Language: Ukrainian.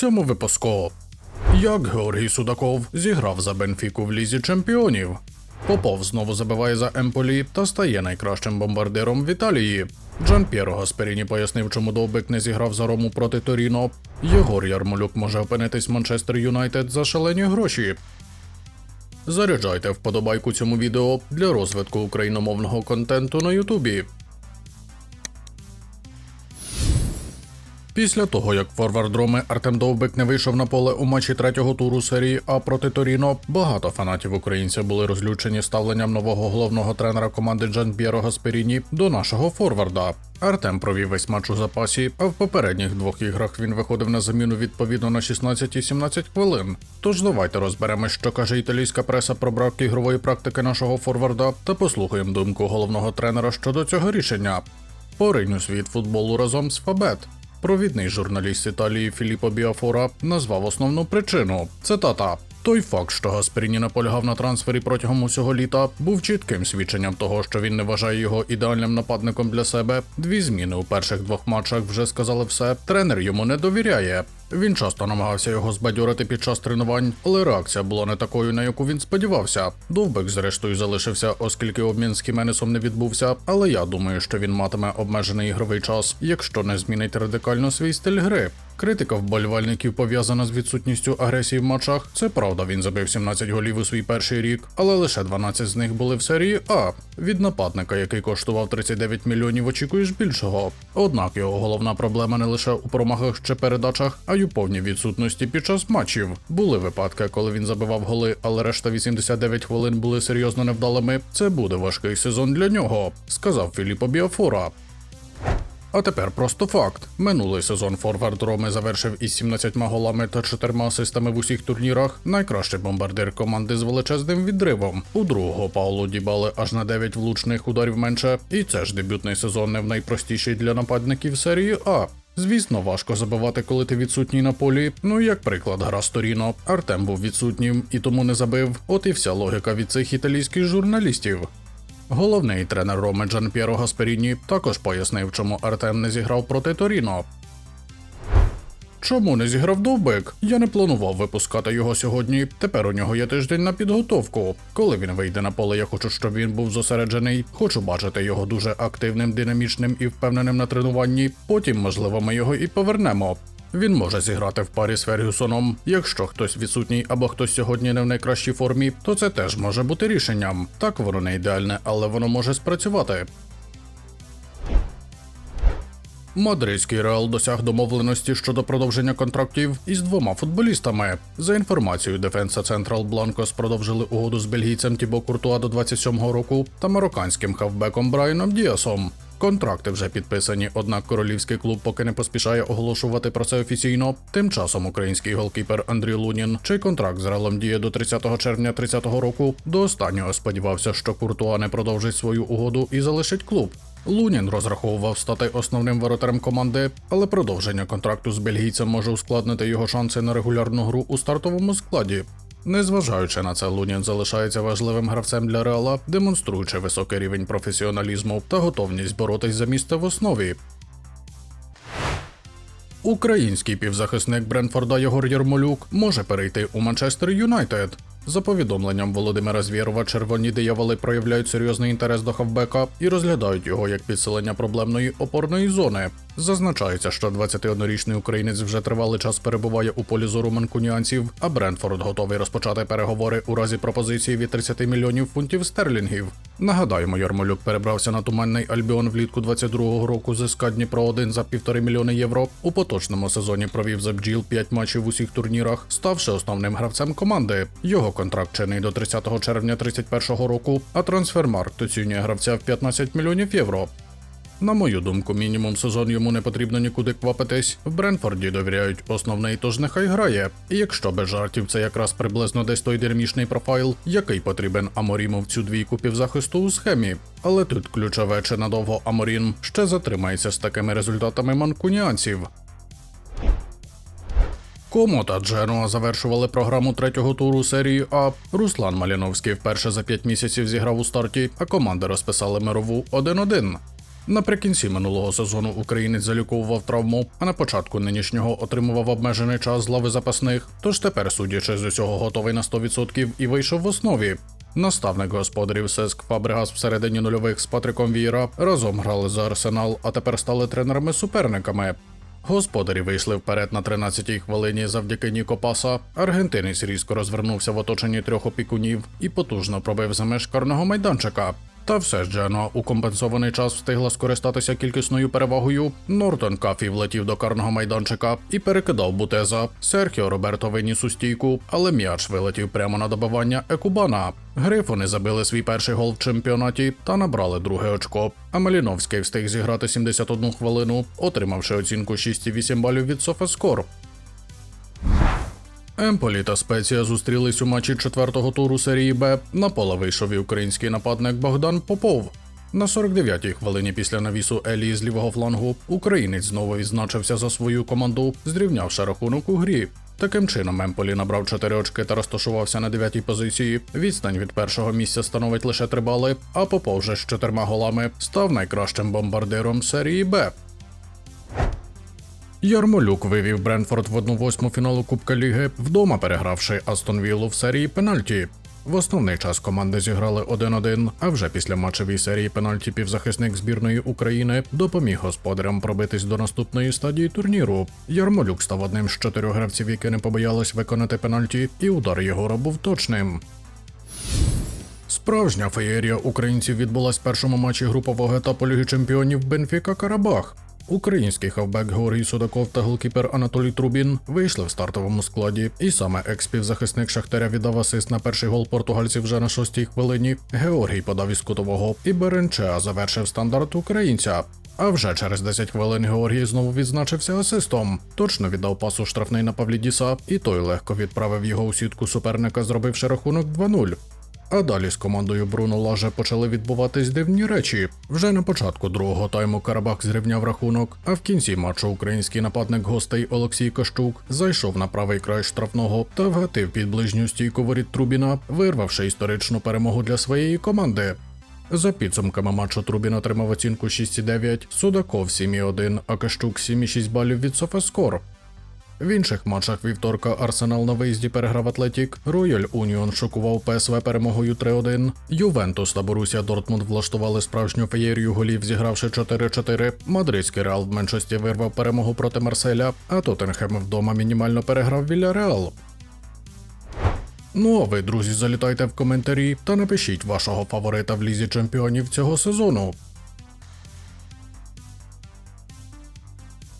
цьому випуску. Як Георгій Судаков зіграв за Бенфіку в лізі чемпіонів. Попов знову забиває за Емполі та стає найкращим бомбардиром в Італії. Джан П'єро Гасперіні пояснив, чому Довбик не зіграв за Рому проти Торіно. Єгор Ярмолюк може опинитись Манчестер Юнайтед за шалені гроші. Заряджайте вподобайку цьому відео для розвитку україномовного контенту на Ютубі. Після того, як форвард Роми Артем Довбик не вийшов на поле у матчі третього туру серії А проти Торіно, багато фанатів українця були розлючені ставленням нового головного тренера команди Джан П'єро Гасперіні до нашого форварда. Артем провів весь матч у запасі, а в попередніх двох іграх він виходив на заміну відповідно на 16 і 17 хвилин. Тож давайте розберемось, що каже італійська преса про брак ігрової практики нашого форварда, та послухаємо думку головного тренера щодо цього рішення. Поринь у світ футболу разом з Фабет. Провідний журналіст Італії Філіппо Біафора назвав основну причину. Цитата. Той факт, що Гасперіні наполягав на трансфері протягом усього літа, був чітким свідченням того, що він не вважає його ідеальним нападником для себе. Дві зміни у перших двох матчах вже сказали все. Тренер йому не довіряє. Він часто намагався його збадьорити під час тренувань, але реакція була не такою, на яку він сподівався. Довбик, зрештою, залишився, оскільки обмін з Хіменесом не відбувся. Але я думаю, що він матиме обмежений ігровий час, якщо не змінить радикально свій стиль гри. Критика вболівальників пов'язана з відсутністю агресії в матчах. Це правда, він забив 17 голів у свій перший рік, але лише 12 з них були в серії А. Від нападника, який коштував 39 мільйонів, очікуєш більшого. Однак його головна проблема не лише у промахах чи передачах, а й у повній відсутності під час матчів. Були випадки, коли він забивав голи, але решта 89 хвилин були серйозно невдалими. Це буде важкий сезон для нього, сказав Філіппо Біафора. А тепер просто факт. Минулий сезон Форвард Роми завершив із 17 голами та 4 асистами в усіх турнірах. Найкращий бомбардир команди з величезним відривом. У другого Паулу Дібали аж на 9 влучних ударів менше. І це ж дебютний сезон не в найпростіший для нападників серії А. Звісно, важко забивати, коли ти відсутній на полі. Ну як приклад, гра з Торіно. Артем був відсутнім і тому не забив. От і вся логіка від цих італійських журналістів. Головний тренер Роми Джан П'єро Гасперіні також пояснив, чому Артем не зіграв проти Торіно. Чому не зіграв довбик? Я не планував випускати його сьогодні. Тепер у нього є тиждень на підготовку. Коли він вийде на поле, я хочу, щоб він був зосереджений. Хочу бачити його дуже активним, динамічним і впевненим на тренуванні. Потім, можливо, ми його і повернемо. Він може зіграти в парі з Фергюсоном. Якщо хтось відсутній або хтось сьогодні не в найкращій формі, то це теж може бути рішенням. Так воно не ідеальне, але воно може спрацювати. Мадридський Реал досяг домовленості щодо продовження контрактів із двома футболістами. За інформацією Дефенса Централ Бланкос продовжили угоду з бельгійцем Тібо Куртуа до 27-го року та марокканським хавбеком Брайаном Діасом. Контракти вже підписані, однак королівський клуб поки не поспішає оголошувати про це офіційно. Тим часом український голкіпер Андрій Лунін, чий контракт з Релом діє до 30 червня 30-го року, до останнього сподівався, що Куртуа не продовжить свою угоду і залишить клуб. Лунін розраховував стати основним воротарем команди, але продовження контракту з бельгійцем може ускладнити його шанси на регулярну гру у стартовому складі. Незважаючи на це, Лунін залишається важливим гравцем для Реала, демонструючи високий рівень професіоналізму та готовність боротись за місце в основі. Український півзахисник Бренфорда Єгор Єрмолюк може перейти у Манчестер Юнайтед. За повідомленням Володимира Звєрова, червоні дияволи проявляють серйозний інтерес до хавбека і розглядають його як підсилення проблемної опорної зони. Зазначається, що 21-річний українець вже тривалий час перебуває у полі зору манкуніанців, а Брентфорд готовий розпочати переговори у разі пропозиції від 30 мільйонів фунтів стерлінгів. Нагадаємо, Ярмолюк перебрався на туманний Альбіон влітку 22-го року з СК Дніпро 1 за півтори мільйони євро. У поточному сезоні провів за бджіл 5 матчів усіх турнірах, ставши основним гравцем команди. Його контракт чинний до 30 червня 31-го року, а трансфермаркт оцінює гравця в 15 мільйонів євро. На мою думку, мінімум сезон йому не потрібно нікуди квапитись. В Бренфорді довіряють основний, тож нехай грає. І якщо без жартів, це якраз приблизно десь той дермішний профайл, який потрібен Аморіму в цю двійку півзахисту у схемі. Але тут ключове чи надовго Аморін ще затримається з такими результатами манкуніанців. Комо та Дженуа завершували програму третього туру серії А. Руслан Маліновський вперше за 5 місяців зіграв у старті, а команди розписали мирову 1-1. Наприкінці минулого сезону українець заліковував травму, а на початку нинішнього отримував обмежений час з лави запасних. Тож тепер, судячи з усього, готовий на 100% і вийшов в основі. Наставник господарів Сеск Фабригас всередині нульових з Патриком Віра разом грали за арсенал, а тепер стали тренерами-суперниками. Господарі вийшли вперед на 13-й хвилині завдяки Ніко Паса. Аргентинець різко розвернувся в оточенні трьох опікунів і потужно пробив за меж карного майданчика. Та все ж Дженуа у компенсований час встигла скористатися кількісною перевагою. Нортон Кафі влетів до карного майданчика і перекидав бутеза. Серхіо Роберто виніс у стійку, але м'яч вилетів прямо на добивання Екубана. Грифони забили свій перший гол в чемпіонаті та набрали друге очко. А Маліновський встиг зіграти 71 хвилину, отримавши оцінку 6,8 балів від Софаскор. Емполі та Спеція зустрілись у матчі четвертого туру серії Б. На поле вийшов і український нападник Богдан Попов. На 49-й хвилині після навісу Елії з лівого флангу українець знову відзначився за свою команду, зрівнявши рахунок у грі. Таким чином, Емполі набрав 4 очки та розташувався на 9-й позиції. Відстань від першого місця становить лише 3 бали, а Попов же з чотирма голами став найкращим бомбардиром серії Б. Ярмолюк вивів Бренфорд в 1-8 фіналу Кубка Ліги, вдома перегравши Астон Віллу в серії пенальті. В основний час команди зіграли 1-1, а вже після матчевої серії пенальті півзахисник збірної України допоміг господарям пробитись до наступної стадії турніру. Ярмолюк став одним з чотирьох гравців, які не побоялись виконати пенальті, і удар Єгора був точним. Справжня феєрія українців відбулась в першому матчі групового етапу Ліги Чемпіонів Бенфіка Карабах. Український хавбек Георгій Судаков та голкіпер Анатолій Трубін вийшли в стартовому складі, і саме екс-півзахисник Шахтаря віддав асист на перший гол португальців вже на шостій хвилині. Георгій подав із кутового, і Беренчеа завершив стандарт українця. А вже через 10 хвилин Георгій знову відзначився асистом. Точно віддав пасу штрафний на Павлідіса, і той легко відправив його у сітку суперника, зробивши рахунок 2-0. А далі з командою Бруно Лаже почали відбуватись дивні речі. Вже на початку другого тайму Карабах зрівняв рахунок, а в кінці матчу український нападник гостей Олексій Кащук зайшов на правий край штрафного та вгатив під ближню стійку воріт Трубіна, вирвавши історичну перемогу для своєї команди. За підсумками матчу Трубін отримав оцінку 6,9, Судаков 7,1, а Кащук 7,6 балів від Софаскор. В інших матчах вівторка Арсенал на виїзді переграв Атлетік, Рояль Уніон шокував ПСВ перемогою 3-1, Ювентус та Борусія Дортмунд влаштували справжню феєрію голів, зігравши 4-4. Мадридський Реал в меншості вирвав перемогу проти Марселя, а Тоттенхем вдома мінімально переграв Вільяреал. Ну а ви, друзі, залітайте в коментарі та напишіть вашого фаворита в лізі чемпіонів цього сезону.